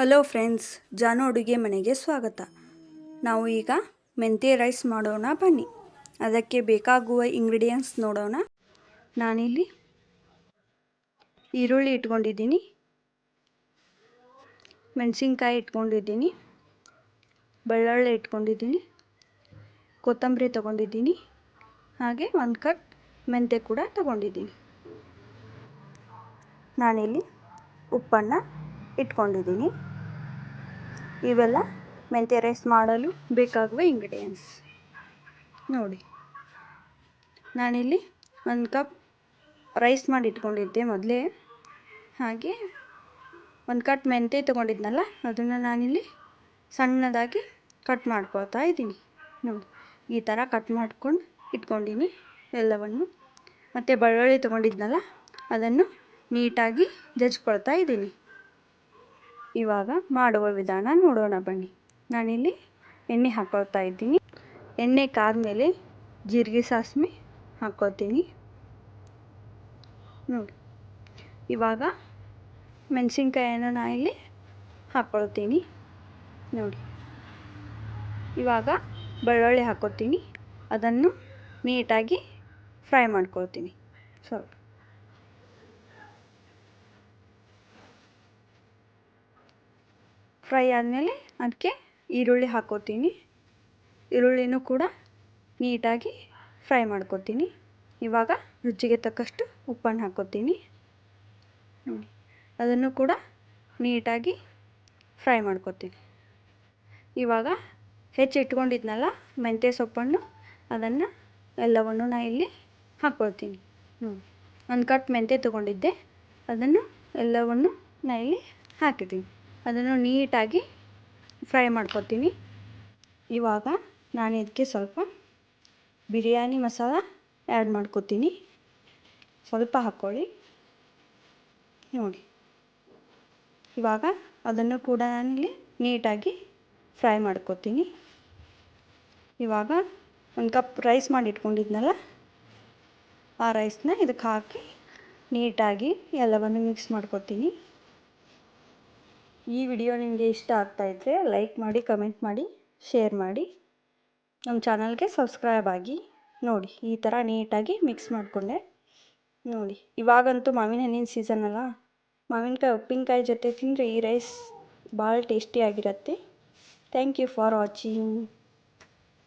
Hello friends, ಜಾನು ಅಡುಗೆ ಮನೆಗೆ ಸ್ವಾಗತ. ನಾವು ಈಗ ಮೆಂತ್ಯ ರೈಸ್ ಮಾಡೋಣ, ಬನ್ನಿ. ಅದಕ್ಕೆ ಬೇಕಾಗುವ ಇಂಗ್ರೀಡಿಯೆಂಟ್ಸ್ ನೋಡೋಣ. ನಾನಿಲ್ಲಿ ಈರುಳ್ಳಿ ಇಟ್ಕೊಂಡಿದ್ದೀನಿ. ಮೆಣಸಿನ್ಕಾಯಿ ಇಟ್ಕೊಂಡಿದ್ದೀನಿ. ಬೆಳ್ಳುಳ್ಳಿ ಇಟ್ಕೊಂಡಿದ್ದೀನಿ. ಕೊತ್ತಂಬರಿ ತೊಗೊಂಡಿದ್ದೀನಿ. ಹಾಗೆ ಒಂದು ಕಪ್ ಮೆಂತ್ಯ ಕೂಡ ತೊಗೊಂಡಿದ್ದೀನಿ. ನಾನಿಲ್ಲಿ ಉಪ್ಪನ್ನು ಇಟ್ಕೊಂಡಿದ್ದೀನಿ. ಇವೆಲ್ಲ ಮೆಂತ್ಯ ರೈಸ್ ಮಾಡಲು ಬೇಕಾಗುವ ಇಂಗ್ರೀಡಿಯೆಂಟ್ಸ್ ನೋಡಿ, ನಾನಿಲ್ಲಿ ಒಂದು ಕಪ್ ರೈಸ್ ಮಾಡಿ ಇಟ್ಕೊಂಡಿದ್ದೆ ಮೊದಲೇ. ಹಾಗೆ ಒಂದು ಕಟ್ ಮೆಂತ್ಯ ತೊಗೊಂಡಿದ್ನಲ್ಲ, ಅದನ್ನು ನಾನಿಲ್ಲಿ ಸಣ್ಣದಾಗಿ ಕಟ್ ಮಾಡ್ಕೊಳ್ತಾ ಇದ್ದೀನಿ. ನೋಡಿ, ಈ ಥರ ಕಟ್ ಮಾಡ್ಕೊಂಡು ಇಟ್ಕೊಂಡಿನಿ ಎಲ್ಲವನ್ನು. ಮತ್ತು ಬೆಳ್ಳುಳ್ಳಿ ತೊಗೊಂಡಿದ್ನಲ್ಲ, ಅದನ್ನು ನೀಟಾಗಿ ಜಜ್ಕೊಳ್ತಾ ಇದ್ದೀನಿ. ಇವಾಗ ಮಾಡುವ ವಿಧಾನ ನೋಡೋಣ ಬನ್ನಿ. ನಾನಿಲ್ಲಿ ಎಣ್ಣೆ ಹಾಕೋತಾ ಇದ್ದೀನಿ. ಎಣ್ಣೆ ಕಾದ್ಮೇಲೆ ಜೀರಿಗೆ ಸಾಸಿವೆ ಹಾಕೋತೀನಿ ನೋಡಿ, ಇವಾಗ ಮೆಣಸಿನ್ಕಾಯನ್ನು ನಾನು ಇಲ್ಲಿ ಹಾಕ್ಕೊಳ್ತೀನಿ ನೋಡಿ, ಇವಾಗ ಬೆಳ್ಳುಳ್ಳಿ ಹಾಕೋತೀನಿ ಅದನ್ನು ನೀಟಾಗಿ ಫ್ರೈ ಮಾಡ್ಕೊಳ್ತೀನಿ. ಸ್ವಲ್ಪ ಫ್ರೈ ಆದಮೇಲೆ ಅದಕ್ಕೆ ಈರುಳ್ಳಿ ಹಾಕ್ಕೋತೀನಿ. ಈರುಳ್ಳಿನೂ ಕೂಡ ನೀಟಾಗಿ ಫ್ರೈ ಮಾಡ್ಕೋತೀನಿ. ಇವಾಗ ರುಚಿಗೆ ತಕ್ಕಷ್ಟು ಉಪ್ಪನ್ನು ಹಾಕ್ಕೋತೀನಿ. ನೋಡಿ, ಅದನ್ನು ಕೂಡ ನೀಟಾಗಿ ಫ್ರೈ ಮಾಡ್ಕೋತೀನಿ. ಇವಾಗ ಹೆಚ್ಚಿಟ್ಕೊಂಡಿದ್ನಲ್ಲ ಮೆಂತ್ಯೆ ಸೊಪ್ಪನ್ನು, ಅದನ್ನು ಎಲ್ಲವನ್ನು ನಾನು ಇಲ್ಲಿ ಹಾಕ್ಕೊಳ್ತೀನಿ. ನೋಡಿ, ಒಂದು ಕಟ್ ಮೆಂತ್ಯೆ ತೊಗೊಂಡಿದ್ದೆ, ಅದನ್ನು ಎಲ್ಲವನ್ನು ನಾನು ಇಲ್ಲಿ ಹಾಕಿದ್ದೀನಿ. ಅದನ್ನು ನೀಟಾಗಿ ಫ್ರೈ ಮಾಡ್ಕೊತೀನಿ. ಇವಾಗ ನಾನು ಇದಕ್ಕೆ ಸ್ವಲ್ಪ ಬಿರಿಯಾನಿ ಮಸಾಲ ಆ್ಯಡ್ ಮಾಡ್ಕೊತೀನಿ. ಸ್ವಲ್ಪ ಹಾಕ್ಕೊಳ್ಳಿ. ನೋಡಿ. ಇವಾಗ ಅದನ್ನು ಕೂಡ ನಾನಿಲ್ಲಿ ನೀಟಾಗಿ ಫ್ರೈ ಮಾಡ್ಕೊತೀನಿ. ಇವಾಗ ಒಂದು ಕಪ್ ರೈಸ್ ಮಾಡಿ ಇಟ್ಕೊಂಡಿದ್ನಲ್ಲ ಆ ರೈಸ್ನ ಇದಕ್ಕೆ ಹಾಕಿ ನೀಟಾಗಿ ಎಲ್ಲವನ್ನು ಮಿಕ್ಸ್ ಮಾಡ್ಕೊತೀನಿ. ಈ ವಿಡಿಯೋ ನಿಮಗೆ ಇಷ್ಟ ಆಗ್ತಾಯಿದ್ರೆ ಲೈಕ್ ಮಾಡಿ, ಕಮೆಂಟ್ ಮಾಡಿ, ಶೇರ್ ಮಾಡಿ. ನಮ್ಮ ಚಾನಲ್ಗೆ ಸಬ್ಸ್ಕ್ರೈಬ್ ಆಗಿ ನೋಡಿ, ಈ ಥರ ನೀಟಾಗಿ ಮಿಕ್ಸ್ ಮಾಡಿಕೊಂಡೆ. ನೋಡಿ, ಇವಾಗಂತೂ ಮಾವಿನ ಹಣ್ಣಿನ ಸೀಸನ್ ಅಲ್ಲ. ಮಾವಿನಕಾಯಿ, ಉಪ್ಪಿನಕಾಯಿ ಜೊತೆ ತಿಂದರೆ ಈ ರೈಸ್ ಭಾಳ ಟೇಸ್ಟಿಯಾಗಿರುತ್ತೆ ಥ್ಯಾಂಕ್ ಯು ಫಾರ್ ವಾಚಿಂಗ್